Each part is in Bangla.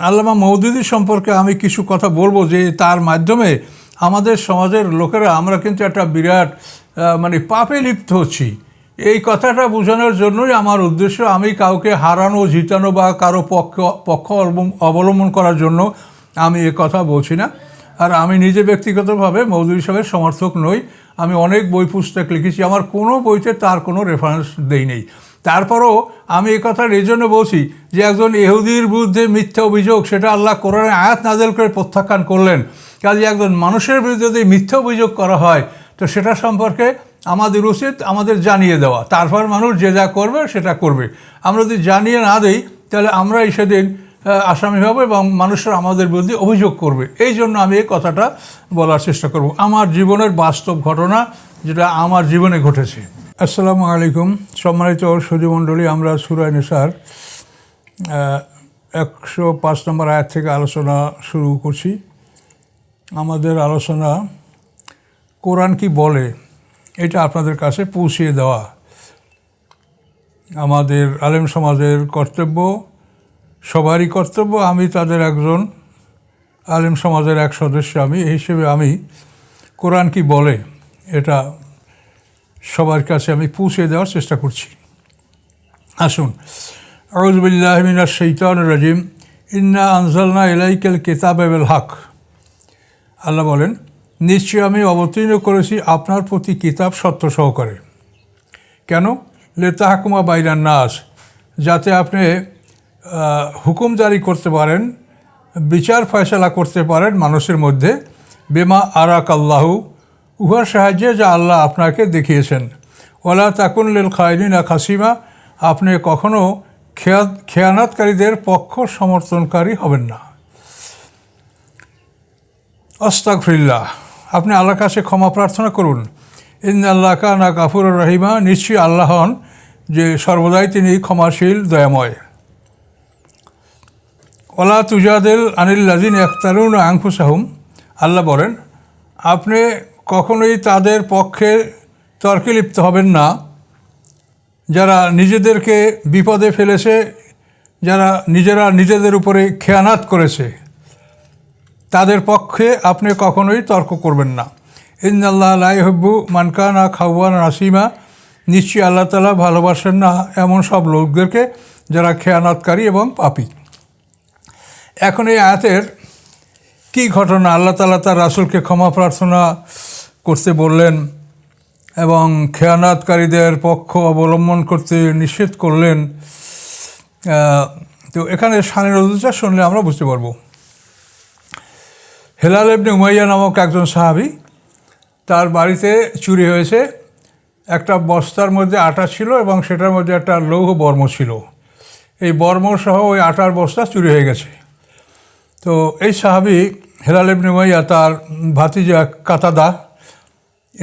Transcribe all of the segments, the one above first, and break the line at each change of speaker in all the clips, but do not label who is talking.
আল্লামা মৌদুদি সম্পর্কে আমি কিছু কথা বলব যে তার মাধ্যমে আমাদের সমাজের লোকেরা, আমরা কিন্তু একটা বিরাট মানে পাপে লিপ্ত হচ্ছি। এই কথাটা বোঝানোর জন্যই আমার উদ্দেশ্য আমি কাউকে হারানো, জিতানো বা কারও পক্ষ পক্ষ অবলম্বন- করার জন্য আমি এ কথা বলছি না। আর আমি নিজে ব্যক্তিগতভাবে মৌদুদি সাহেবের সমর্থক নই। আমি অনেক বই পুস্তক লিখেছি। আমার কোনো বইতে তার কোনো রেফারেন্স দেই নেই। তারপরও আমি এই কথা এই জন্য বলছি যে একজন ইহুদির বিরুদ্ধে মিথ্যা অভিযোগ, সেটা আল্লাহ কোরআনে আয়াত নাজেল করে প্রত্যাখ্যান করলেন। কাজে একজন মানুষের বিরুদ্ধে যদি মিথ্যা অভিযোগ করা হয়, তো সেটা সম্পর্কে আমাদের উচিত আমাদের জানিয়ে দেওয়া। তারপর মানুষ যে যা করবে, সেটা করবে। আমরা যদি জানিয়ে না দিই, তাহলে আমরাই সেদিন আসামি হব এবং মানুষরা আমাদের বিরুদ্ধে অভিযোগ করবে। এই জন্য আমি এই কথাটা বলার চেষ্টা করব। আমার জীবনের বাস্তব ঘটনা যেটা আমার জীবনে ঘটেছে। আসসালামু আলাইকুম। সম্মানিত সুধীমণ্ডলী আমরা সুরায় নেশার একশো পাঁচ নম্বর আয়াত থেকে আলোচনা শুরু করছি। আমাদের আলোচনা, কোরআন কি বলে, এটা আপনাদের কাছে পৌঁছিয়ে দেওয়া। আমাদের আলেম সমাজের কর্তব্য, সবারই কর্তব্য, আমি তাদের একজন আলেম সমাজের এক সদস্য, আমি, এই হিসেবে আমি, কোরআন কি বলে, এটা সবার কাছে আমি পৌঁছে দেওয়ার চেষ্টা করছি। আসুন। আউজবিল্লাহমিনা শৈতান রাজিম। ইন্না আনজালনা এলাইকেল কেতাব এবেল হক। আল্লাহ বলেন, নিশ্চয়ই আমি অবতীর্ণ করেছি আপনার প্রতি কিতাব সত্য সহকারে। কেন? লেতা হাকুমা বাইরান নাস। যাতে আপনি হুকুম জারি করতে পারেন, বিচার ফয়সলা করতে পারেন মানুষের মধ্যে। বেমা আরাক আল্লাহু উহার সাহায্যে যা আল্লাহ আপনাকে দেখিয়েছেন। ওলা তাকুন লেল খায়নিনা খাসিমা, আপনি কখনও খেয়া খেয়ানাতকারীদের পক্ষ সমর্থনকারী হবেন না। অস্তাকফিল্লাহ আপনি আল্লাহর কাছে ক্ষমা প্রার্থনা করুন। ইন আল্লাহ কানা কাফুর রহিমা, নিশ্চয়ই আল্লাহ হন যে সর্বদাই তিনি ক্ষমাশীল, দয়াময়। ওলা তুজাদেল আনিল লাজিন একতারুন আংফুসাহুম আল্লাহ বলেন, আপনি কখনোই তাদের পক্ষে তর্কে লিপ্ত হবেন না। যারা নিজেদেরকে বিপদে ফেলেছে, যারা নিজেরা নিজেদের উপরে খেয়ানাত করেছে, তাদের পক্ষে আপনি কখনোই তর্ক করবেন না। ইন্দাল্লাহ লাইহব্বু মানকানা খাওয়ান রাসিমা নিশ্চয়ই আল্লাহ তালা ভালোবাসেন না এমন সব লোকদেরকে যারা খেয়ানাতকারী এবং পাপি। এখন এই আয়াতের কি ঘটনা? আল্লাহ তালা তার রাসুলকে ক্ষমা প্রার্থনা করতে বললেন এবং খেয়ানাতকারীদের পক্ষ অবলম্বন করতে নিষেধ করলেন। তো এখানে সানের অধিচার শুনলে আমরা বুঝতে পারব। হেলাল এবনে উমাইয়া নামক একজন সাহাবি তার বাড়িতে চুরি হয়েছে। একটা বস্তার মধ্যে আটা ছিল এবং সেটার মধ্যে একটা লৌহ বর্ম ছিল। এই বর্ম সহ ওই আটার বস্তা চুরি হয়ে গেছে। তো এই সাহাবি হেলাল এবনে উমাইয়া তার ভাতিজা কাতাদা,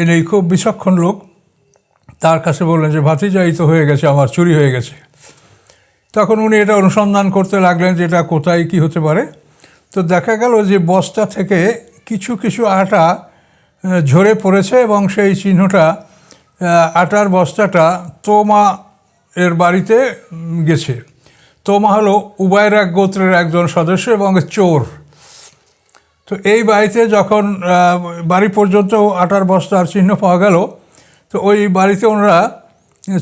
এনেই খুব বিচক্ষণ লোক। তার কাছে বললেন যে ভাতিজা এই তো হয়ে গেছে, আমার চুরি হয়ে গেছে। তখন উনি এটা অনুসন্ধান করতে লাগলেন যে, এটা কোথায়, কি হতে পারে? তো দেখা গেল যে, বস্তা থেকে কিছু কিছু আটা ঝরে পড়েছে এবং সেই চিহ্নটা আটার বস্তাটা তোমা এর বাড়িতে গেছে। তোমা হলো উবায়রাক গোত্রের একজন সদস্য এবং চোর। তো এই বাড়িতে যখন বাড়ি পর্যন্ত আটার বস্তার চিহ্ন পাওয়া গেল, তো ওই বাড়িতে ওনারা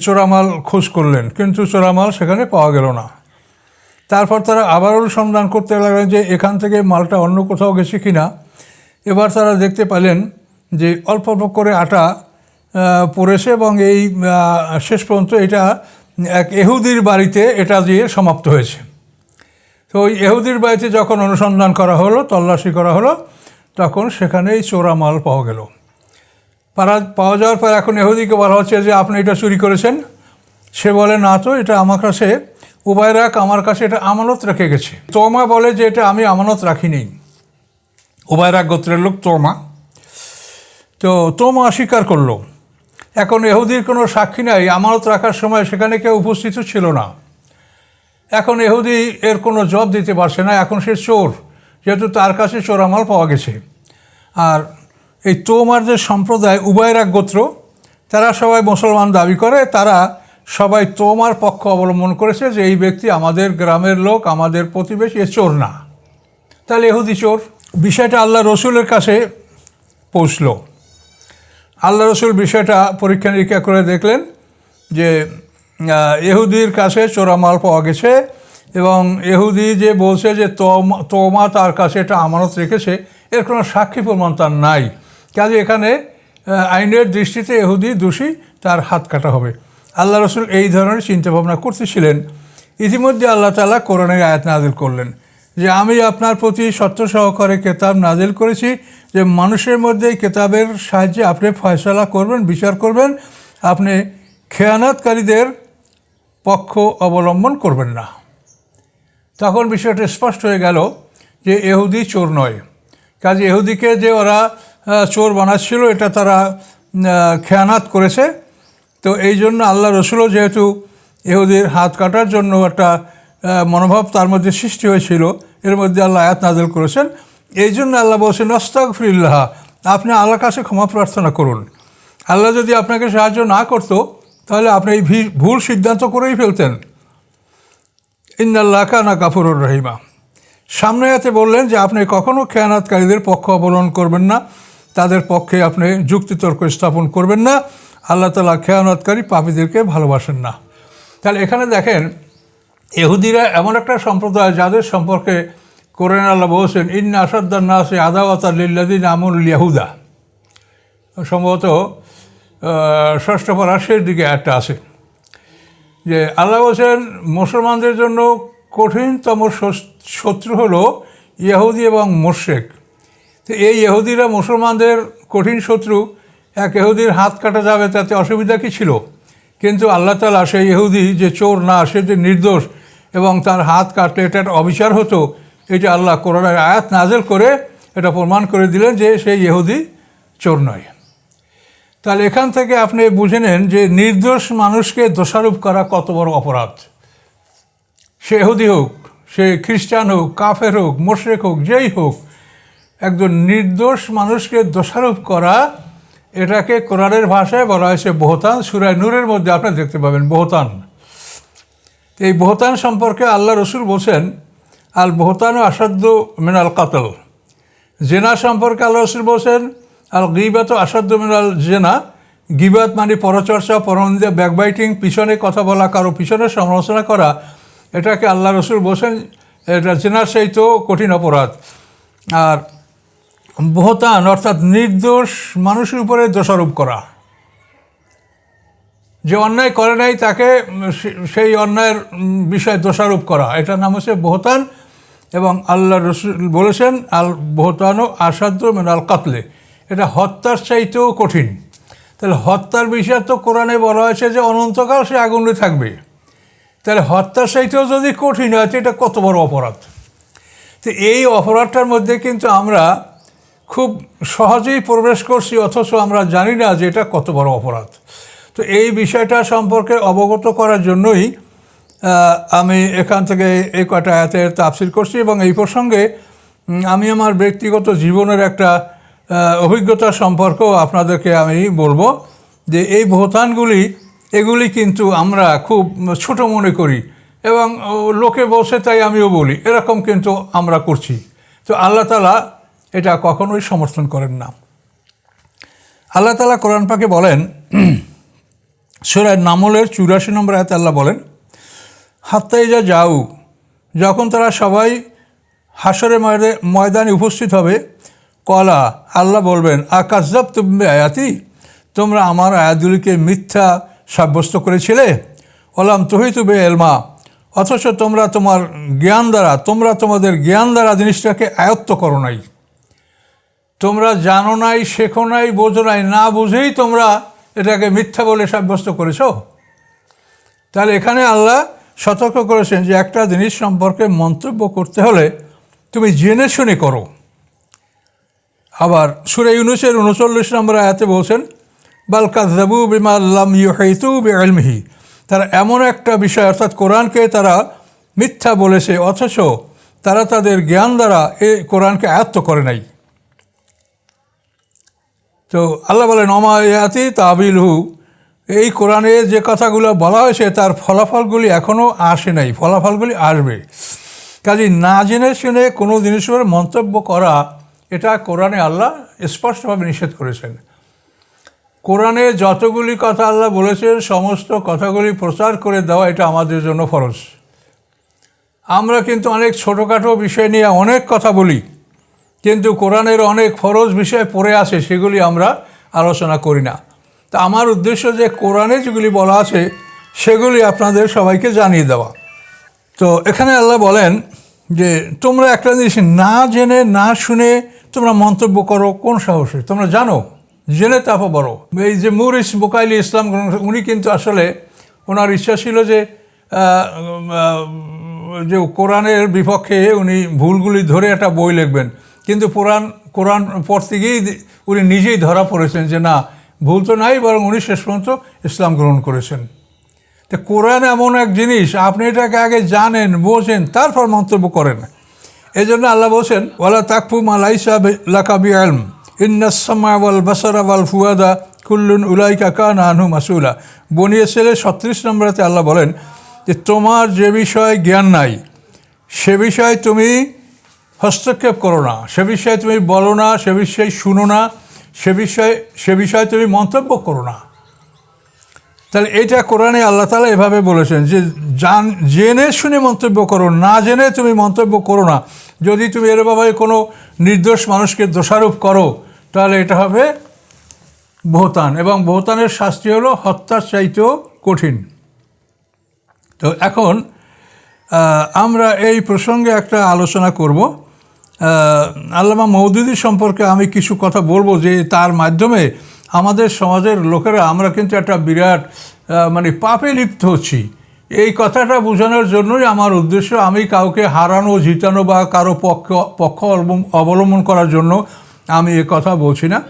চোরামাল খোঁজ করলেন, কিন্তু চোরামাল সেখানে পাওয়া গেল না। তারপর তারা আবার অনুসন্ধান করতে লাগলেন যে এখান থেকে মালটা অন্য কোথাও গেছে কি না এবার তারা দেখতে পেলেন যে অল্প অল্প করে আটা পড়েছে এবং এই শেষ পর্যন্ত এটা এক এহুদির বাড়িতে এটা দিয়ে সমাপ্ত হয়েছে। তো ওই এহুদির বাড়িতে যখন অনুসন্ধান করা হলো, তল্লাশি করা হলো, তখন সেখানেই চোরা মাল পাওয়া গেল। পারা, পাওয়া যাওয়ার পর এখন এহুদিকে বলা হচ্ছে যে, আপনি এটা চুরি করেছেন? সে বলে, না তো, এটা আমার কাছে উবায়রাক আমার কাছে, এটা আমানত রেখে গেছে। তোমা বলে যে, এটা আমি আমানত রাখিনি। উবায়রাক গোত্রের লোক তোমা তো তোমা অস্বীকার করল। এখন এহুদির কোনো সাক্ষী নাই, আমানত রাখার সময় সেখানে কেউ উপস্থিত ছিল না। এখন এহুদি এর কোনো জব দিতে পারছে না, এখন সে চোর, যেহেতু তার কাছে চোরামাল পাওয়া গেছে। আর এই তোমার যে সম্প্রদায় উভয়ের এক গোত্র, তারা সবাই মুসলমান দাবি করে, তারা সবাই তোমার পক্ষ অবলম্বন করেছে যে এই ব্যক্তি আমাদের গ্রামের লোক, আমাদের প্রতিবেশী, এ চোর না। তাহলে এহুদি চোর? বিষয়টা আল্লাহ রসুলের কাছে পৌঁছল। আল্লাহ রসুল বিষয়টা পরীক্ষা নিরীক্ষা করে দেখলেন যে এহুদির কাছে চোরামাল পাওয়া গেছে এবং এহুদি যে বলছে যে তোমা তার কাছে এটা আমানত রেখেছে, এর কোনো সাক্ষী প্রমাণ তার নাই। কাজে এখানে আইনের দৃষ্টিতে এহুদি দোষী, তার হাত কাটা হবে। আল্লাহ রসুল এই ধরনের চিন্তাভাবনা করতেছিলেন। ইতিমধ্যে আল্লাহ তালা কোরআনের আয়াত নাজিল করলেন যে, আমি আপনার প্রতি সত্য সহকারে কেতাব নাজিল করেছি যে, মানুষের মধ্যে কেতাবের সাহায্যে আপনি ফয়সলা করবেন, বিচার করবেন। আপনি খেয়ানাতকারীদের পক্ষ অবলম্বন করবেন না। তখন বিষয়টা স্পষ্ট হয়ে গেল যে এহুদি চোর নয়। কাজে এহুদিকে যে ওরা চোর বানাচ্ছিল, এটা তারা খেয়ানাত করেছে। তো এই জন্য আল্লাহ রসুলও যেহেতু এহুদির হাত কাটার জন্য একটা মনোভাব তার মধ্যে সৃষ্টি হয়েছিল, এর মধ্যে আল্লাহ আয়াত নাজল করেছেন। এই জন্য আল্লাহ বলছেন অস্তাক ফিল্লাহ আপনি আল্লাহর কাছে ক্ষমা প্রার্থনা করুন। আল্লাহ যদি আপনাকে সাহায্য না করতো তাহলে আপনি এই ভুল সিদ্ধান্ত করেই ফেলতেন। ইন্দাল্লাহ কানা কাফুরুর রহিমা। সামনে হাতে বললেন যে, আপনি কখনও খেয়ানাতকারীদের পক্ষ অবলম্বন করবেন না। তাদের পক্ষে আপনি যুক্তিতর্ক স্থাপন করবেন না। আল্লাহ তালা খেয়ানাতকারী পাপীদেরকে ভালোবাসেন না। তাহলে এখানে দেখেন এহুদিরা এমন একটা সম্প্রদায় যাদের সম্পর্কে কোরআন আল্লাহ বলছেন, ইন্না আসাদ্দান নাসে আদাওয়াত লিল্লাদিন আমুল ইয়াহুদা সম্ভবত ষষ্ঠ পড়ার দিকে একটা আছে, যে আল্লাহ বলছেন, মুসলমানদের জন্য কঠিনতম শত্রু হলো ইহুদি এবং মোশেক তো এই ইহুদিরা মুসলমানদের কঠিন শত্রু, এক ইহুদির হাত কাটা যাবে, তাতে অসুবিধা কী ছিল? কিন্তু আল্লাহ তালা সেই ইহুদি যে চোর না, সে যে নির্দোষ এবং তার হাত কাটলে এটা একটা অবিচার হতো, এটা আল্লাহ কোরআনের আয়াত নাজেল করে এটা প্রমাণ করে দিলেন যে সেই ইহুদি চোর নয়। তাহলে এখান থেকে আপনি বুঝে নেন যে নির্দোষ মানুষকে দোষারোপ করা কত বড় অপরাধ। সে এহুদি হোক, সে খ্রিস্টান হোক, কাফের হোক, মোশরেক হোক, যেই হোক, একজন নির্দোষ মানুষকে দোষারোপ করা, এটাকে কোরআনের ভাষায় বলা হয়েছে বহতান। সুরায় নূরের মধ্যে আপনি দেখতে পাবেন বহতান। এই বহতান সম্পর্কে আল্লাহ রসুল বলছেন আল বহতান আসাধ্য মিনাল কাতল। জেনা সম্পর্কে আল্লাহ রসুল বলছেন আর গিবাত আসাধ্য মিনাল জেনা। গিবাত মানে পরচর্চা, পরনিন্দা, ব্যাকবাইটিং, পিছনে কথা বলা, কারও পিছনে সমালোচনা করা। এটাকে আল্লাহ রসুল বলছেন, এটা জেনার তো কঠিন অপরাধ। আর বহতান, অর্থাৎ নির্দোষ মানুষের উপরে দোষারোপ করা। যে অন্যায় করে নাই, তাকে সেই অন্যায়ের বিষয়ে দোষারোপ করা। এটার নাম হচ্ছে বহতান এবং আল্লাহ রসুল বলেছেন, আল বহতানও আসাধ্য মানে আল কাতলে। এটা হত্যার চাইতেও কঠিন। তাহলে হত্যার বিষয় তো কোরআনে বলা হয়েছে যে অনন্তকাল সে আগুনে থাকবে। তাহলে হত্যার চাইতেও যদি কঠিন হয় এটা কত বড় অপরাধ? তো এই অপরাধটার মধ্যে কিন্তু আমরা খুব সহজেই প্রবেশ করছি, অথচ আমরা জানি না যে এটা কত বড় অপরাধ। তো এই বিষয়টা সম্পর্কে অবগত করার জন্যই আমি এখান থেকে এই কটা আয়াতের তাফসির করছি এবং এই প্রসঙ্গে আমি আমার ব্যক্তিগত জীবনের একটা অভিজ্ঞতা সম্পর্কেও আপনাদেরকে আমি বলব যে এই ভোতানগুলি, এগুলি কিন্তু আমরা খুব ছোট মনে করি এবং লোকে বসে তাই আমিও বলি, এরকম কিন্তু আমরা করছি। তো আল্লাহ তালা এটা কখনোই সমর্থন করেন না। আল্লাহ তালা কোরআন পাকে বলেন সুরায় নামলের চুরাশি নম্বর আয়াতে আল্লাহ বলেন হাত্তাই যা যাও যখন তারা সবাই হাসরে ময়দে ময়দানে উপস্থিত হবে কলা, আল্লাহ বলবেন, আকাশজাব তুমি আয়াতি? তোমরা আমার আয়াতগুলিকে মিথ্যা সাব্যস্ত করেছিলে? ওলাম তহিতুবে এলমা। অথচ তোমরা তোমার জ্ঞান দ্বারা, তোমরা তোমাদের জ্ঞান দ্বারা জিনিসটাকে আয়ত্ত করো নাই। তোমরা জানো নাই, শেখো নাই, বোঝো নাই, না বুঝেই তোমরা এটাকে মিথ্যা বলে সাব্যস্ত করেছ? তাহলে এখানে আল্লাহ সতর্ক করেছেন যে একটা জিনিস সম্পর্কে মন্তব্য করতে হলে তুমি জেনে শুনে করো। আবার সুরে ইউনুসের উনচল্লিশ নম্বর আয়াতে বলছেন, বাল কাজাবু বিমা আল্লাম ইউহাইতু বেআলমিহি তারা এমন একটা বিষয়, অর্থাৎ কোরআনকে তারা মিথ্যা বলেছে, অথচ তারা তাদের জ্ঞান দ্বারা এ কোরআনকে আয়ত্ত করে নাই। তো আল্লাহ বলেন অমা ইয়াতি তাবিলহু। এই কোরআনে যে কথাগুলো বলা হয়েছে, তার ফলাফলগুলি এখনও আসে নাই, ফলাফলগুলি আসবে। কাজে না জেনে শুনে কোনো জিনিসের মন্তব্য করা এটা কোরআনে আল্লাহ স্পষ্টভাবে নিষেধ করেছেন। কোরআনে যতগুলি কথা আল্লাহ বলেছেন, সমস্ত কথাগুলি প্রচার করে দেওয়া এটা আমাদের জন্য ফরজ। আমরা কিন্তু অনেক ছোটোখাটো বিষয় নিয়ে অনেক কথা বলি, কিন্তু কোরআনের অনেক ফরজ বিষয় পড়ে আছে, সেগুলি আমরা আলোচনা করি না। তা আমার উদ্দেশ্য যে কোরআনে যেগুলি বলা আছে, সেগুলি আপনাদের সবাইকে জানিয়ে দেওয়া। তো এখানে আল্লাহ বলেন যে, তোমরা একটা জিনিস না জেনে, না শুনে তোমরা মন্তব্য করো, কোন সাহসে? তোমরা জানো জেনে তারপর বড়। এই যে মুরিস বোকাইলি ইসলাম উনি কিন্তু আসলে ওনার ইচ্ছা ছিল যে যে কোরআনের বিপক্ষে উনি ভুলগুলি ধরে একটা বই লিখবেন। কিন্তু কোরআন কোরআন পড়তে গিয়েই উনি নিজেই ধরা পড়েছেন যে না, ভুল তো নাই, বরং উনি শেষ পর্যন্ত ইসলাম গ্রহণ করেছেন। তো কোরআন এমন এক জিনিস, আপনি এটাকে আগে জানেন, বোঝেন, তারপর মন্তব্য করেন। এই জন্য আল্লাহ বলছেন, ওয়ালা তাকফু মালাইসা লাকাবি আলম ইন্নাসমা ওয়াল বাসারা ওয়াল ফুয়াদা কুল্লুন উলাইকা কান আনহু মাসুলা বনিয়ে ছেলে ছত্রিশ নম্বরেতে আল্লাহ বলেন যে, তোমার যে বিষয়ে জ্ঞান নাই, সে বিষয়ে তুমি হস্তক্ষেপ করো না। সে বিষয়ে তুমি বলো না, সে বিষয়ে শুনো না। সে বিষয়ে সে বিষয়ে তুমি মন্তব্য করো না। তাহলে এটা কোরআনে আল্লাহ তালা এভাবে বলেছেন যে জান, জেনে শুনে মন্তব্য করো, না জেনে তুমি মন্তব্য করো না। যদি তুমি এরভাবে কোনো নির্দোষ মানুষকে দোষারোপ করো, তাহলে এটা হবে ভোতান এবং ভোতানের শাস্তি হলো হত্যার চাইতেও কঠিন। তো এখন আমরা এই প্রসঙ্গে একটা আলোচনা করব। আল্লামা মৌদুদি সম্পর্কে আমি কিছু কথা বলব যে তার মাধ্যমে আমাদের সমাজের লোকেরা, আমরা কিন্তু একটা বিরাট মানে পাপে লিপ্ত হচ্ছি। এই কথাটা বোঝানোর জন্যই আমার উদ্দেশ্য, আমি কাউকে হারানো, জিতানো বা কারও পক্ষ পক্ষ অবলম্বন- করার জন্য আমি এ কথা বলছি না।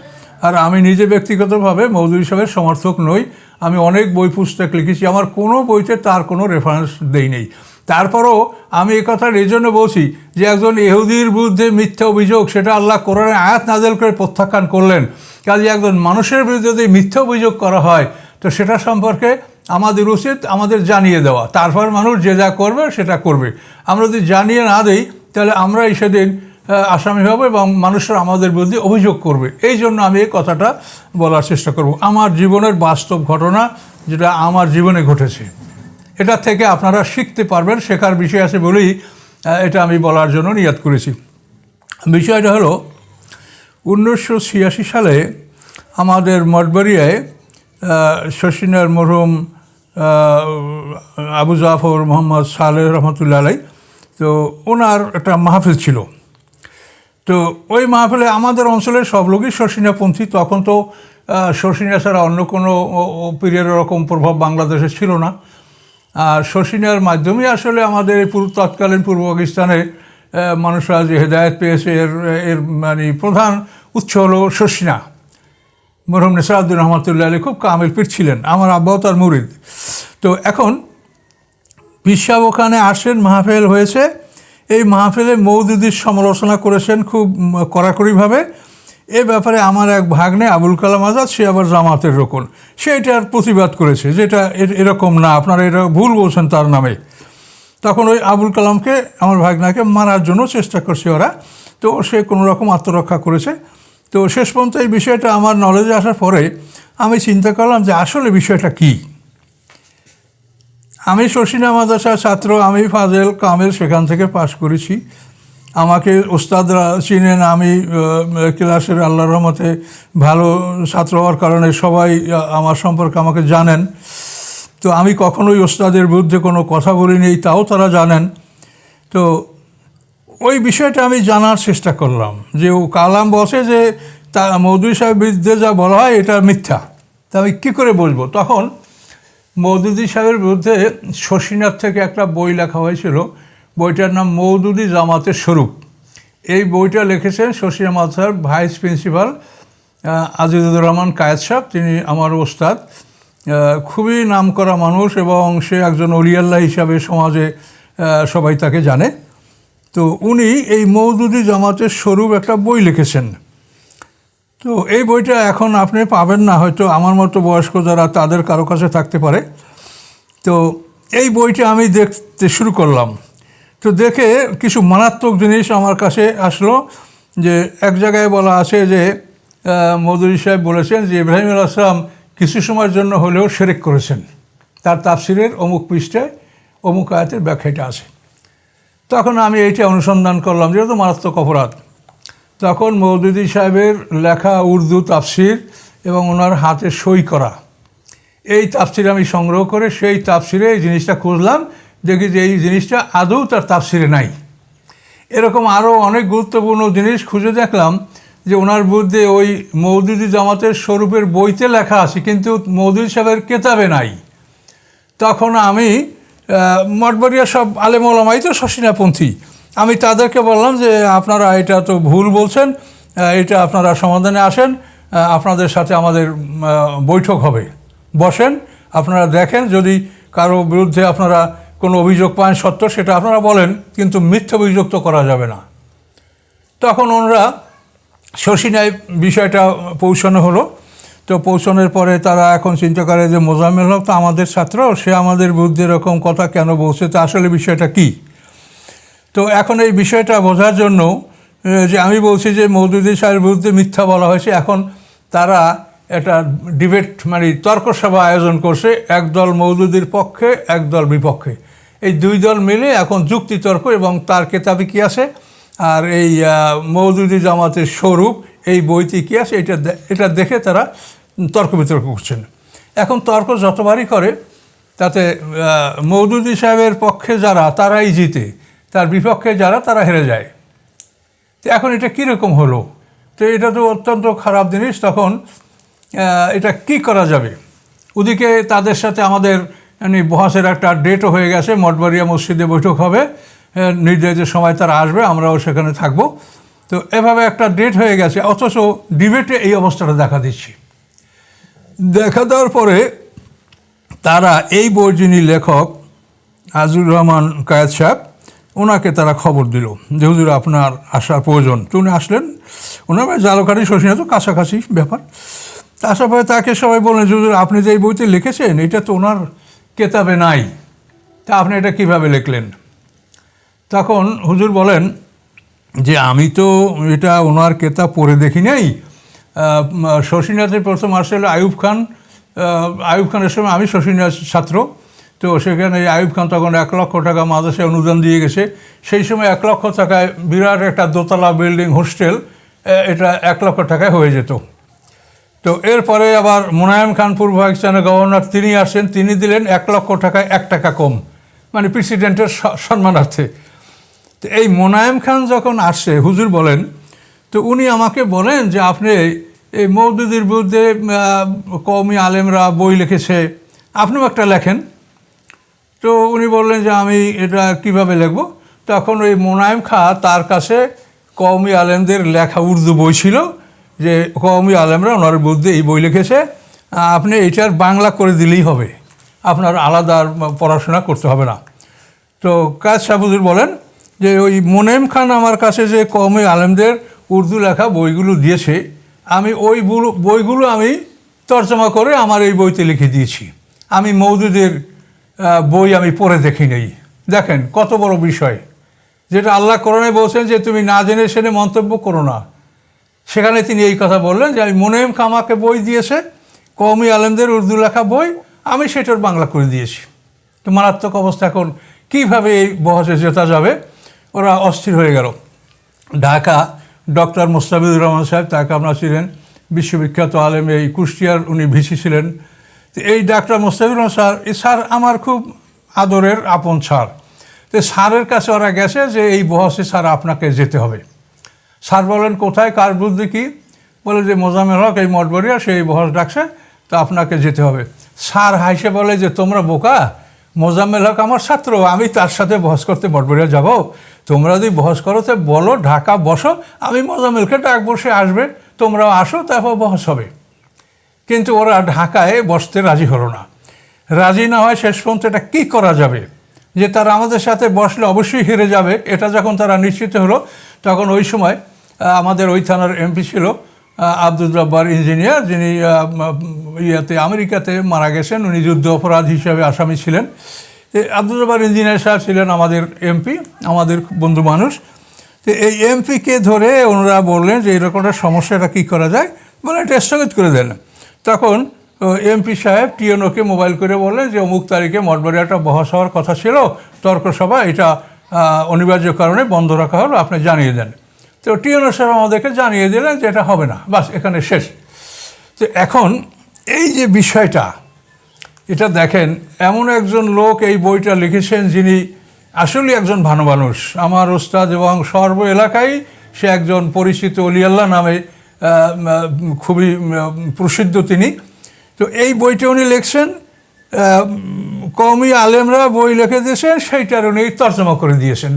আর আমি নিজে ব্যক্তিগতভাবে মৌদুদি সাহেবের সমর্থক নই। আমি অনেক বই, পুস্তক লিখেছি। আমার কোনো বইতে তার কোনো রেফারেন্স দেই নেই। তারপরও আমি কথা এই জন্য বলছি যে, একজন ইহুদির বিরুদ্ধে মিথ্যা অভিযোগ, সেটা আল্লাহ কোরআনে আয়াত নাজেল করে প্রত্যাখ্যান করলেন। কাজে একজন মানুষের বিরুদ্ধে যদি মিথ্যা অভিযোগ করা হয়, তো সেটা সম্পর্কে আমাদের উচিত আমাদের জানিয়ে দেওয়া। তারপর মানুষ যে যা করবে সেটা করবে। আমরা যদি জানিয়ে না দিই, তাহলে আমরাই সেদিন আসামি হব এবং মানুষরা আমাদের বিরুদ্ধে অভিযোগ করবে। এই জন্য আমি এই কথাটা বলার চেষ্টা করব। আমার জীবনের বাস্তব ঘটনা যেটা আমার জীবনে ঘটেছে, এটা থেকে আপনারা শিখতে পারবেন, শেখার বিষয় আছে বলেই এটা আমি বলার জন্য নিয়াত করেছি। বিষয়টা হলো উনিশশো ছিয়াশি সালে আমাদের মঠবাড়িয়ায় শশিনার মরহুম আবু জাফর মোহাম্মদ সালেহ রহমতুল্লাহ আলাই তো ওনার একটা মাহফিল ছিল। তো ওই মাহফিলে আমাদের অঞ্চলের সব লোকই শর্ষিনাপন্থী তখন তো শর্ষিনা ছাড়া অন্য কোনো পীরের ওরকম প্রভাব বাংলাদেশে ছিল না। আর শর্ষিনার মাধ্যমে আসলে আমাদের তৎকালীন পূর্ব পাকিস্তানে মানুষরা যে হেদায়ত পেয়েছে, এর এর মানে প্রধান উৎস হলো শর্ষিনা মরহুম নেসারুদ্দিন রহমতুল্লাহ আলী খুব কামেল পীর ছিলেন, আমার আব্বাও তার মুরিদ। তো এখন পিসাব ওখানে আসেন, মাহফিল হয়েছে। এই মাহফিলে মৌদুদির সমালোচনা করেছেন খুব কড়াকড়িভাবে। এ ব্যাপারে আমার এক ভাগ্নে, আবুল কালাম আজাদ, সে আবার জামাতের রোকন। সে এটার প্রতিবাদ করেছে, যেটা এর- এরকম না, আপনারা এটা ভুল বলছেন তার নামে। তখন ওই আবুল কালামকে, আমার ভাগনাকে মারার জন্য চেষ্টা করছে ওরা। তো সে কোনো রকম আত্মরক্ষা করেছে। তো শেষ পর্যন্ত এই বিষয়টা আমার নলেজে আসার পরে আমি চিন্তা করলাম যে আসলে বিষয়টা কী? আমি শশীনা মাদ্রাসার ছাত্র, আমি ফাজেল কামেল সেখান থেকে পাশ করেছি। আমাকে ওস্তাদরা চিনেন, আমি ক্লাসের আল্লাহ রহমতে ভালো ছাত্র হওয়ার কারণে সবাই আমার সম্পর্কে আমাকে জানেন। তো আমি কখনোই ওস্তাদের বিরুদ্ধে কোনো কথা বলিনি, তাও তারা জানেন। তো ওই বিষয়টা আমি জানার চেষ্টা করলাম যে ও কালাম বসে যে তা মৌদুদি সাহেব বিরুদ্ধে যা বলা হয় এটা মিথ্যা। তা আমি কী করে বলব? তখন মৌদুদি সাহেবের বিরুদ্ধে শশীনাথ থেকে একটা বই লেখা হয়েছিল, বইটার নাম মৌদুদি জামাতের স্বরূপ। এই বইটা লিখেছেন শশীনা মাথার ভাইস প্রিন্সিপাল আজিজুর রহমান কায়েদ সাহেব, তিনি আমার ওস্তাদ। খুবই নামকরা মানুষ এবং সে একজন অলিয়াল্লাহ হিসাবে সমাজে সবাই তাকে জানে। তো উনি এই মৌদুদি জামাতের স্বরূপ একটা বই লিখেছেন। তো এই বইটা এখন আপনি পাবেন না, হয়তো আমার মতো বয়স্ক যারা তাদের কারও কাছে থাকতে পারে। তো এই বইটা আমি দেখতে শুরু করলাম। তো দেখে কিছু মারাত্মক জিনিস আমার কাছে আসলো যে এক জায়গায় বলা আছে যে মৌদুরি সাহেব বলেছেন যে, ইব্রাহিম আসলাম কিছু সময়ের জন্য হলেও সেরেক করেছেন। তার তাফসিরের অমুক পৃষ্ঠায় অমুক আয়াতের ব্যাখ্যাটা আছে। তখন আমি এইটা অনুসন্ধান করলাম, যেহেতু মারাত্মক অপরাধ। তখন মৌদুদি সাহেবের লেখা উর্দু তাফসির এবং ওনার হাতে সই করা। এই তাফসির আমি সংগ্রহ করে সেই তাফসিরে এই জিনিসটা খুঁজলাম, দেখি যে এই জিনিসটা আদৌ তার তাফসিরে নাই। এরকম আরও অনেক গুরুত্বপূর্ণ জিনিস খুঁজে দেখলাম যে ওনার বিরুদ্ধে ওই মৌদুদি জামাতের স্বরূপের বইতে লেখা আছে, কিন্তু মৌদুদি সাহেবের কেতাবে নাই। তখন আমি মঠবাড়িয়া সব আলেম ওলামাই তো শশিনাপন্থী। আমি তাদেরকে বললাম যে, আপনারা এটা তো ভুল বলছেন এটা আপনারা সমাধানে আসেন আপনাদের সাথে আমাদের বৈঠক হবে। বসেন, আপনারা দেখেন, যদি কারও বিরুদ্ধে আপনারা কোনো অভিযোগ পান সত্য, সেটা আপনারা বলেন, কিন্তু মিথ্যা অভিযোগ তো করা যাবে না। তখন ওনারা শশীনায় বিষয়টা পৌঁছানো হলো। তো পৌঁছানোর পরে তারা এখন চিন্তা করে যে মোজাম্মেল হক তো আমাদের ছাত্র, সে আমাদের বিরুদ্ধে এরকম কথা কেন বলছে, তো আসলে বিষয়টা কি? তো এখন এই বিষয়টা বোঝার জন্য যে আমি বলছি যে মৌদুদি সাহেবের বিরুদ্ধে মিথ্যা বলা হয়েছে, এখন তারা একটা ডিবেট মানে তর্কসভা আয়োজন করছে একদল মৌদুদির পক্ষে একদল বিপক্ষে। এই দুই দল মিলে এখন যুক্তিতর্ক এবং তার কেতাবে কী আছে? আর এই মৌদুদি জামাতের স্বরূপ এই বইটি কী আছে? এটা এটা দেখে তারা তর্ক বিতর্ক করছেন। এখন তর্ক যতবারই করে, তাতে মৌদুদি সাহেবের পক্ষে যারা, তারাই জিতে। তার বিপক্ষে যারা, তারা হেরে যায়। তো এখন এটা কীরকম হলো? তো এটা তো অত্যন্ত খারাপ জিনিস। তখন এটা কি করা যাবে? ওদিকে তাদের সাথে আমাদের মানে বহাসের একটা ডেটও হয়ে গেছে। মঠবাড়িয়া মসজিদে বৈঠক হবে। নির্ধারিত সময় তারা আসবে, আমরাও সেখানে থাকব। তো এভাবে একটা ডেট হয়ে গেছে, অথচ ডিবেটে এই অবস্থাটা দেখা দিচ্ছি। দেখা দেওয়ার পরে তারা এই বইয়ের যিনি লেখক আজিজুর রহমান কায়েদ সাহেব, ওনাকে তারা খবর দিল যে, হুজুর, আপনার আসার প্রয়োজন। তো উনি আসলেন, ওনার শশীনা তো কাছাকাছি, ব্যাপার। আসার পরে তাকে সবাই বললেন যে, হুজুর, আপনি যে এই বইতে লিখেছেন, এটা তো ওনার কেতাবে নাই। তা আপনি এটা কীভাবে লিখলেন? তখন হুজুর বলেন যে আমি তো এটা ওনার কেতাব পড়ে দেখি নাই। শশীনাথের প্রথম আসলে আয়ুব খান আয়ুব খানের সময় আমি শশীনাথ ছাত্র। তো সেখানে আয়ুব খান তখন এক লক্ষ টাকা মাদ্রাসায় অনুদান দিয়ে গেছে। সেই সময় এক লক্ষ টাকায় বিরাট একটা দোতলা বিল্ডিং, হোস্টেল এটা এক লক্ষ টাকায় হয়ে যেত। তো এরপরে আবার মোনায়েম খান, পূর্ব পাকিস্তানের গভর্নর তিনি আসেন, তিনি দিলেন এক লক্ষ টাকায় এক টাকা কম। মানে প্রেসিডেন্টের সম্মানার্থে। তো এই মোনায়েম খান যখন আসে, হুজুর বলেন, তো উনি আমাকে বলেন যে আপনি এই মৌদুদির বিরুদ্ধে কওমি আলেমরা বই লিখেছে, আপনিও একটা লেখেন। তো উনি বললেন যে আমি এটা কীভাবে লিখব? তখন ওই মোনায়েম খা তার কাছে কওমি আলেমদের লেখা উর্দু বই ছিল যে কওমি আলেমরা ওনার বিরুদ্ধে এই বই লিখেছে, আপনি এটার বাংলা করে দিলেই হবে। আপনার আলাদা পড়াশোনা করতে হবে না। তো কাজ সাহুজুর বলেন যে ওই মোনেম খান আমার কাছে যে কমে আলেমদের উর্দু লেখা বইগুলো দিয়েছে, আমি ওই বইগুলো আমি তর্জমা করে আমার এই বইতে লিখে দিয়েছি। আমি মৌদুদের বই আমি পড়ে দেখি নেই। দেখেন কত বড় বিষয়। যেটা আল্লাহ কোরআনে বলছেন যে তুমি না জেনে সেনে মন্তব্য করো না। সেখানে তিনি এই কথা বললেন যে আমি মোনেম খামাকে বই দিয়েছে, কওমি আলেমদের উর্দু লেখা বই, আমি সেটার বাংলা করে দিয়েছি। তো মারাত্মক অবস্থা এখন। কীভাবে এই বহসে জেতা যাবে? ওরা অস্থির হয়ে গেল। ঢাকা, ডক্টর মোস্তাফিজুর রহমান সাহেব তাকে আপনার ছিলেন বিশ্ববিখ্যাত আলেম, এই কুষ্টিয়ার উনি ভিসি ছিলেন। এই ডাক্তার মোস্তাফিজুর রহমান স্যার এই স্যার আমার খুব আদরের আপন স্যার। তো স্যারের কাছে ওরা গেছে যে এই বহসে স্যার আপনাকে যেতে হবে। স্যার বলেন, কোথায়? কার বুদ্ধি কি? বলে যে মোজামের হক, এই মঠবরিয়া সেই বহস ডাকছে, তো আপনাকে যেতে হবে। স্যার হাইসে বলে যে, তোমরা বোকা? মোজাম্মেল হক আমার ছাত্র, আমি তার সাথে বহস করতে মঠবরিয়া যাব। তোমরা যদি বহস করো তো বলো, ঢাকা বসো, আমি মোজাম্মেলকে ডাক বসে আসবে, তোমরাও আসো, তারপর বহস হবে। কিন্তু ওরা ঢাকায় বসতে রাজি হলো না। রাজি না হয় শেষ পর্যন্ত এটা কী করা যাবে? যে তারা আমাদের সাথে বসলে অবশ্যই হেরে যাবে, এটা যখন তারা নিশ্চিত হলো, তখন ওই সময় আমাদের ওই থানার এমপি ছিল আব্দুল জব্বার ইঞ্জিনিয়ার যিনি ইয়েতে আমেরিকাতে মারা গেছেন। উনি যুদ্ধ অপরাধ হিসেবে আসামি ছিলেন। আব্দুল জব্বার ইঞ্জিনিয়ার সাহেব ছিলেন আমাদের এমপি, আমাদের বন্ধু মানুষ। তো এই এমপিকে ধরে ওনারা বললেন যে, এরকম একটা সমস্যাটা কী করা যায়? বলে এটা স্থগিত করে দেন। তখন এমপি সাহেব টিএনওকে মোবাইল করে বললেন যে, অমুক তারিখে মঠবাড়ি একটা বহস হওয়ার কথা ছিল, তর্কসভা, এটা অনিবার্য কারণে বন্ধ রাখা হলো, আপনি জানিয়ে দেন। তো টিএনও সাহেব আমাদেরকে জানিয়ে দিলেন যে এটা হবে না। বাস, এখানে শেষ। তো এখন এই যে বিষয়টা, এটা দেখেন, এমন একজন লোক এই বইটা লিখেছেন যিনি আসলে একজন ভালো মানুষ। আমার ওস্তাদ এবং সর্ব এলাকায় সে একজন পরিচিত অলিয়াল্লাহ নামে খুবই প্রসিদ্ধ তিনি। তো এই বইটা উনি লিখছেন কওমি আলেমরা বই লিখে দিয়েছেন সেইটার উনি তর্জমা করে দিয়েছেন।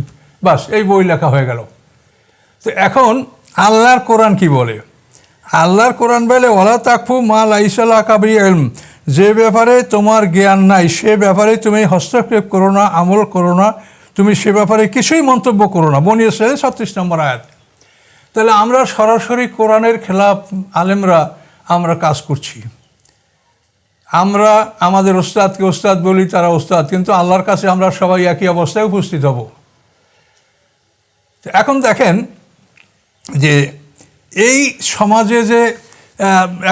বাস, এই বই লেখা হয়ে গেল। তো এখন আল্লাহর কোরআন কি বলে? আল্লাহর কোরআন বলে ওলা তাকফু মা লাইসাল্লাহ কাবি এলম যে ব্যাপারে তোমার জ্ঞান নাই, সে ব্যাপারে তুমি হস্তক্ষেপ করো না, আমল করো না, তুমি সে ব্যাপারে কিছুই মন্তব্য করো না। বনিয়েছে ছত্রিশ নম্বর আয়াত। তাহলে আমরা সরাসরি কোরআনের খেলাফ আলেমরা আমরা কাজ করছি। আমরা আমাদের ওস্তাদকে ওস্তাদ বলি, তারা ওস্তাদ, কিন্তু আল্লাহর কাছে আমরা সবাই একই অবস্থায় উপস্থিত হব। এখন দেখেন যে এই সমাজে যে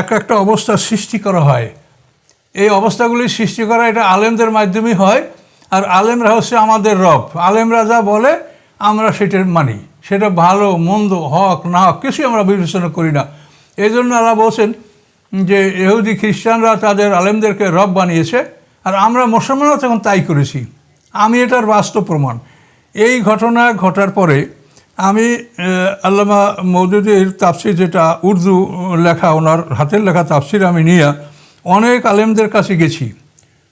এক একটা অবস্থা সৃষ্টি করা হয়, এই অবস্থাগুলি সৃষ্টি করা এটা আলেমদের মাধ্যমেই হয়, আর আলেমরা হচ্ছে আমাদের রব। আলেমরা যা বলে, আমরা সেটা মানি। সেটা ভালো, মন্দ, হক, না হক, কিছুই আমরা বিবেচনা করি না। এই জন্য আল্লাহ বলছেন যে এহুদি খ্রিস্টানরা তাদের আলেমদেরকে রব বানিয়েছে, আর আমরা মুসলমানরা তখন তাই করেছি। আমি এটার বাস্তব প্রমাণ। এই ঘটনা ঘটার পরে আমি আল্লামা মৌদুদির তাফসির যেটা, উর্দু লেখা, ওনার হাতের লেখা তাফসির আমি নিয়ে অনেক আলেমদের কাছে গেছি।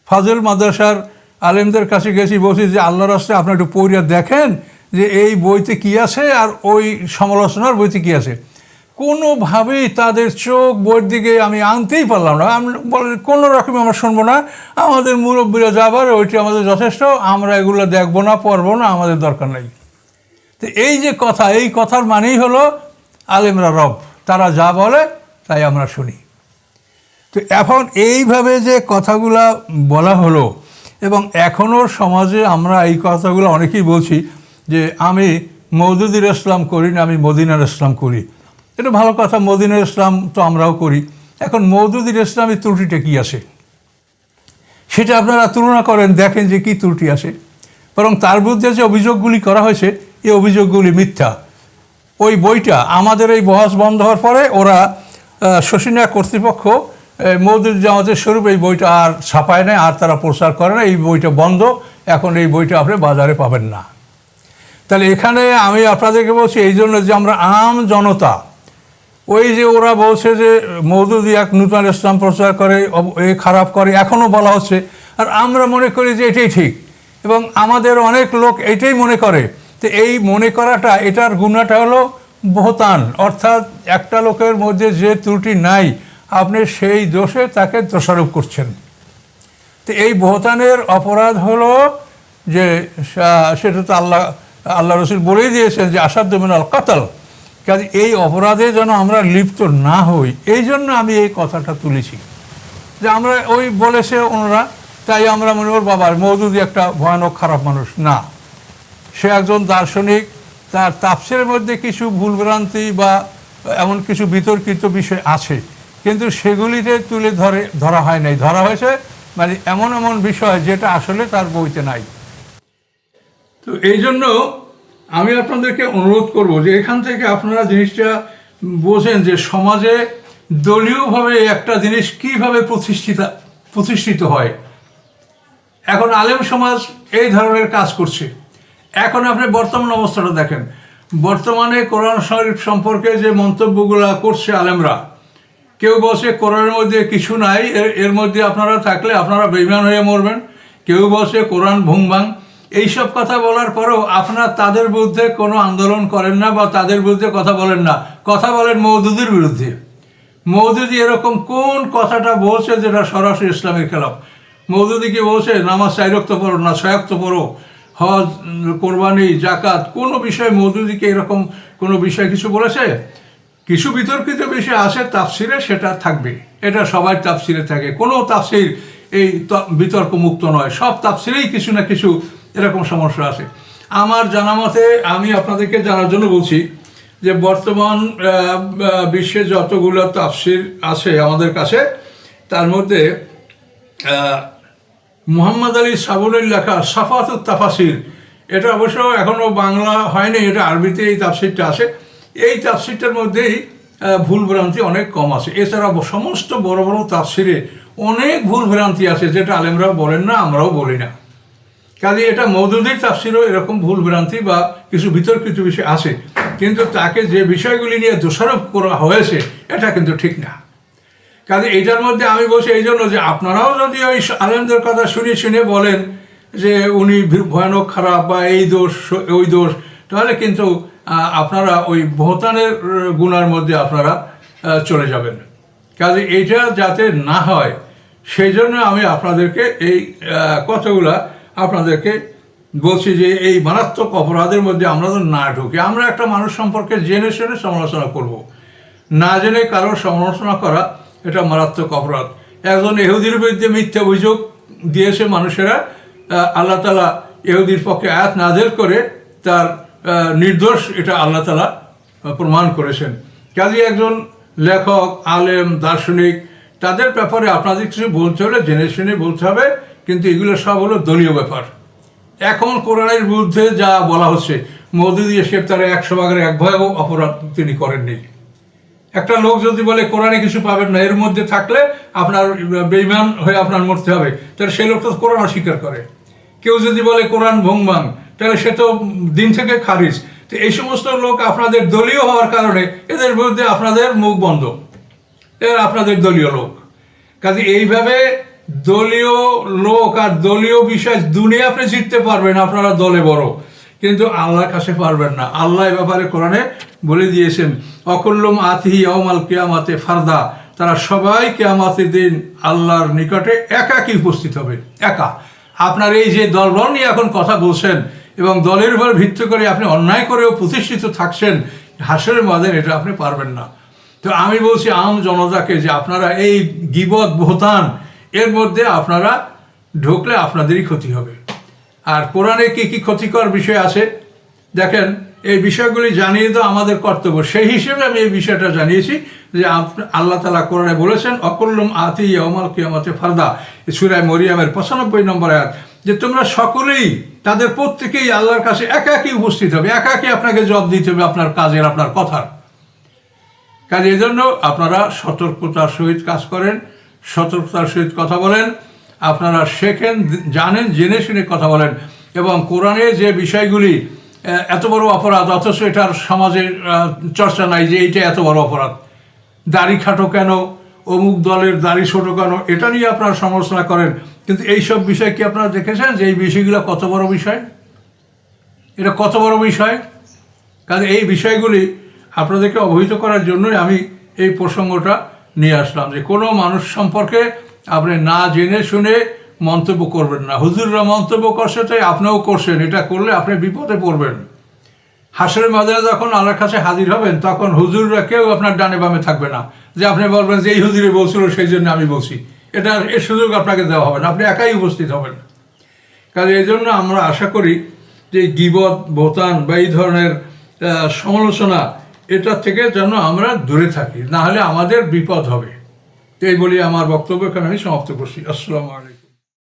ফাজল মাদ্রাসার আলেমদের কাছে গেছি, বলছি যে আল্লাহ রাস্তায় আপনি একটু পড়িয়া দেখেন যে এই বইতে কি আছে আর ওই সমালোচনার বইতে কি আছে। কোনোভাবেই তাদের চোখ বইয়ের দিকে আমি আনতেই পারলাম না। আমি বলে, কোনো রকমই আমরা শুনব না। আমাদের মুরব্বীরা যাবার ওইটি আমাদের যথেষ্ট। আমরা এগুলো দেখব না, পড়ব না, আমাদের দরকার নেই। তো এই যে কথা, এই কথার মানেই হলো আলেমরা রব। তারা যা বলে, তাই আমরা শুনি। তো এখন এইভাবে যে কথাগুলা বলা হলো, এবং এখনও সমাজে আমরা এই কথাগুলো অনেকেই বলছি যে, আমি মৌদুদির ইসলাম করি না, আমি মদিনার ইসলাম করি। এটা ভালো কথা, মদিনার ইসলাম তো আমরাও করি। এখন মৌদুদির ইসলামের ত্রুটিটা কী আছে? সেটা আপনারা তুলনা করেন, দেখেন যে কী ত্রুটি আসে বরং তার বিরুদ্ধে যে অভিযোগগুলি করা হয়েছে এই অভিযোগগুলি মিথ্যা। ওই বইটা আমাদের এই বহস বন্ধ হওয়ার পরে ওরা শশিনা কর্তৃপক্ষ মৌদুদ জামাতের স্বরূপ এই বইটা আর ছাপায় না আর তারা প্রচার করে না। এই বইটা বন্ধ, এখন এই বইটা আপনি বাজারে পাবেন না। তাহলে এখানে আমি আপনাদেরকে বলছি, এই জন্য যে আমরা আম জনতা, ওই যে ওরা বলছে যে মৌদুদি এক নূতন ইসলাম প্রচার করে এ খারাপ করে, এখনও বলা হচ্ছে। আর আমরা মনে করি যে এটাই ঠিক। এবং আমাদের অনেক লোক এটাই মনে করে তো এই মনে করাটা, এটার গুণাটা হলো বহতান। অর্থাৎ একটা লোকের মধ্যে যে ত্রুটি নাই, আপনি সেই দোষে তাকে দোষারোপ করছেন। তো এই বহতানের অপরাধ হলো যে সেটা তো আল্লাহ আল্লাহ রসুল বলেই দিয়েছেন যে, আসাদ্দ মিনাল কাতাল। কাজে এই অপরাধে যেন আমরা লিপ্ত না হই, এই জন্য আমি এই কথাটা তুলেছি। যে আমরা ওই বলেছে ওনারা, তাই আমরা মনে করি, বাবার মৌদুদি একটা ভয়ানক খারাপ মানুষ। না। সে একজন দার্শনিক, তার তাপসের মধ্যে কিছু ভুলভ্রান্তি বা এমন কিছু বিতর্কিত বিষয় আছে, কিন্তু সেগুলিতে তুলে ধরে, ধরা হয় নাই। ধরা হয়েছে মানে এমন এমন বিষয় যেটা আসলে তার বইতে নাই। তো এই জন্য আমি আপনাদেরকে অনুরোধ করব যে এখান থেকে আপনারা জিনিসটা বোঝেন যে সমাজে দলীয়ভাবে একটা জিনিস কীভাবে প্রতিষ্ঠিত প্রতিষ্ঠিত হয়। এখন আলেম সমাজ এই ধরনের কাজ করছে। এখন আপনি বর্তমান অবস্থাটা দেখেন। বর্তমানে কোরআন শরীফ সম্পর্কে যে মন্তব্যগুলো করছে আলেমরা, কেউ বলছে কোরআনের মধ্যে কিছু নাই, এর এর মধ্যে আপনারা থাকলে আপনারা বেইমান হয়ে মরবেন। কেউ বলছে কোরআন ভুংবাং এইসব কথা বলার পরেও আপনারা তাদের বিরুদ্ধে কোনো আন্দোলন করেন না বা তাদের বিরুদ্ধে কথা বলেন না। কথা বলেন মৌদুদির বিরুদ্ধে। মৌদুদি এরকম কোন কথাটা বলছে যেটা সরাসরি ইসলামের খেলাফ? মৌদুদি কি বলছে, নামাজ চাইরক্ত পড়ো না ছয়াক্ত পড়ো? হজ, কোরবানি জাকাত কোনো বিষয়ে মৌদুদিকে এরকম কোনো বিষয় কিছু বলেছে? কিছু বিতর্কিত বিষয় আছে, তাফসিরে সেটা থাকবে। এটা সবাই তাফসিরে থাকে। কোনো তাফসির এই বিতর্ক মুক্ত নয়। সব তাফসিরেই কিছু না কিছু এরকম সমস্যা আছে। আমার জানা মতে, আমি আপনাদেরকে জানার জন্য বলছি যে বর্তমান বিশ্বে যতগুলো তাফসির আছে আমাদের কাছে, তার মধ্যে মুহাম্মদ আলী সাবুলের লেখা সাফাতুত তাফাসির। এটা অবশ্য এখনও বাংলা হয়নি, এটা আরবিতে এই তাফসিরটা আছে। এই তাফসিরটার মধ্যেই ভুল ভ্রান্তি অনেক কম আছে। এছাড়া সমস্ত বড় বড় তাফসিরে অনেক ভুল ভ্রান্তি আছে, যেটা আলেমরাও বলেন না, আমরাও বলি না। কাজে এটা মৌদুদির তাফসিরও এরকম ভুল ভ্রান্তি বা কিছু বিতর্কিত বিষয় আছে। কিন্তু তাকে যে বিষয়গুলি নিয়ে দোষারোপ করা হয়েছে, এটা কিন্তু ঠিক না। কাজে এইটার মধ্যে আমি বলছি এই জন্য যে আপনারাও যদি ওই আলেমদের কথা শুনে শুনে বলেন যে উনি ভয়ানক খারাপ বা এই দোষ, ওই দোষ, তাহলে কিন্তু আপনারা ওই ভোতানের গুণার মধ্যে আপনারা চলে যাবেন কাজে এইটা যাতে না হয়, সেই জন্য আমি আপনাদেরকে এই কথাগুলা আপনাদেরকে বলছি যে এই মারাত্মক অপরাধের মধ্যে আমরা তো না ঢুকি, আমরা একটা মানুষ সম্পর্কে জেনে শুনে সমালোচনা করব। না জেনে কারোর সমালোচনা করা এটা মারাত্মক অপরাধ। একজন এহুদির বিরুদ্ধে মিথ্যা অভিযোগ দিয়েছে মানুষেরা আল্লাহ তালা এহুদির পক্ষে আয়াত নাজেল করে তার নির্দোষ এটা আল্লাহ তালা প্রমাণ করেছেন। কাজে একজন লেখক, আলেম, দার্শনিক, তাদের ব্যাপারে আপনাদের কিছু বলতে হলে জেনে শুনে বলতে হবে, কিন্তু এগুলো সব হলো দলীয় ব্যাপার। এখন কোরআনের বিরুদ্ধে যা বলা হচ্ছে মৌদুদি এসব তারা একশো ভাগের এক ভয়েও অপরাধ তিনি করেননি। একটা লোক যদি বলে, কোরআনে কিছু পাবেন না, এর মধ্যে থাকলে আপনার বেইমান হয়ে আপনার মরতে হবে। তাহলে সেই লোক তো কোরআন অস্বীকার করে। কেউ যদি বলে, কোরআন ভঙ্গাং তাহলে সে তো দিন থেকে খারিজ। তো এই সমস্ত লোক আপনাদের দলীয় হওয়ার কারণে এদের বিরুদ্ধে আপনাদের মুখ বন্ধ। এর আপনাদের দলীয় লোক। কাজে এইভাবে দলীয় লোক আর দলীয় বিষয় দুনিয়া আপনি জিততে পারবেন, আপনারা দলে বড়। কিন্তু আল্লাহর কাছে পারবেন না। আল্লাহ এ ব্যাপারে কোরআনে বলে দিয়েছেন, অকুল্লম আতিহি অমাল কেয়ামাতে ফারদা। তারা সবাই কেয়ামাতের দিন আল্লাহর নিকটে একাকী উপস্থিত হবে, একা। আপনার এই যে দলবল নিয়ে এখন কথা বলছেন এবং দলের উপর ভিত্তি করে আপনি অন্যায় করেও প্রতিষ্ঠিত থাকছেন, হাসরের মাদের এটা আপনি পারবেন না। তো আমি বলছি আম জনতাকে যে আপনারা এই গিবত ভোতান এর মধ্যে আপনারা ঢুকলে আপনাদেরই ক্ষতি হবে। আর কোরআনে কি কি ক্ষতিকর বিষয় আছে? দেখেন, এই বিষয়গুলি জানিয়ে তো আমাদের কর্তব্য। সেই হিসেবে আমি এই বিষয়টা জানিয়েছি যে আল্লাহ তালা কোরআনে বলেছেন, অকল্লম আতি অমাল কিয়ামতে ফারদা। সুরায় মরিয়ামের পঁচানব্বই নম্বর আয়াত, যে তোমরা সকলেই, তাদের প্রত্যেকেই আল্লাহর কাছে একাকী উপস্থিত হবে, একাকী আপনাকে জব দিতে হবে আপনার কাজের, আপনার কথার। কাজে এই জন্য আপনারা সতর্কতার সহিত কাজ করেন, সতর্কতার সহিত কথা বলেন আপনারা শেখেন, জানেন, জেনে শুনে কথা বলেন। এবং কোরআনে যে বিষয়গুলি এত বড় অপরাধ, অথচ এটার সমাজের চর্চা নাই যে এইটা এত বড় অপরাধ। দাড়ি খাটো কেন? অমুক দলের দাড়ি ছোটো কেন? এটা নিয়ে আপনারা সমালোচনা করেন। কিন্তু এইসব বিষয় কি আপনারা দেখেছেন যে এই বিষয়গুলো কত বড় বিষয়? এটা কত বড় বিষয়? কাজে এই বিষয়গুলি আপনাদেরকে অবহিত করার জন্যই আমি এই প্রসঙ্গটা নিয়ে আসলাম যে কোনো মানুষ সম্পর্কে আপনি না জেনে শুনে মন্তব্য করবেন না। হুজুররা মন্তব্য করছে তাই আপনিও করছেন। এটা করলে আপনি বিপদে পড়বেন। হাসের মাদারে যখন আল্লাহর কাছে হাজির হবেন, তখন হুজুররা কেউ আপনার ডানে বামে থাকবে না। যে আপনি বলবেন যে, এই হুজুরে বলছিল, সেই জন্য আমি বলছি। এটা এর সুযোগ আপনাকে দেওয়া হবে না। আপনি একাই উপস্থিত হবেন। কাজে এই জন্য আমরা আশা করি যে গিবত বোতান বা এই ধরনের সমালোচনা এটা থেকে যেন আমরা দূরে থাকি। না হলে আমাদের বিপদ হবে। তো এই বলে আমার বক্তব্য এখানে আমি সমাপ্ত করছি। আসসালামু আলাইকুম।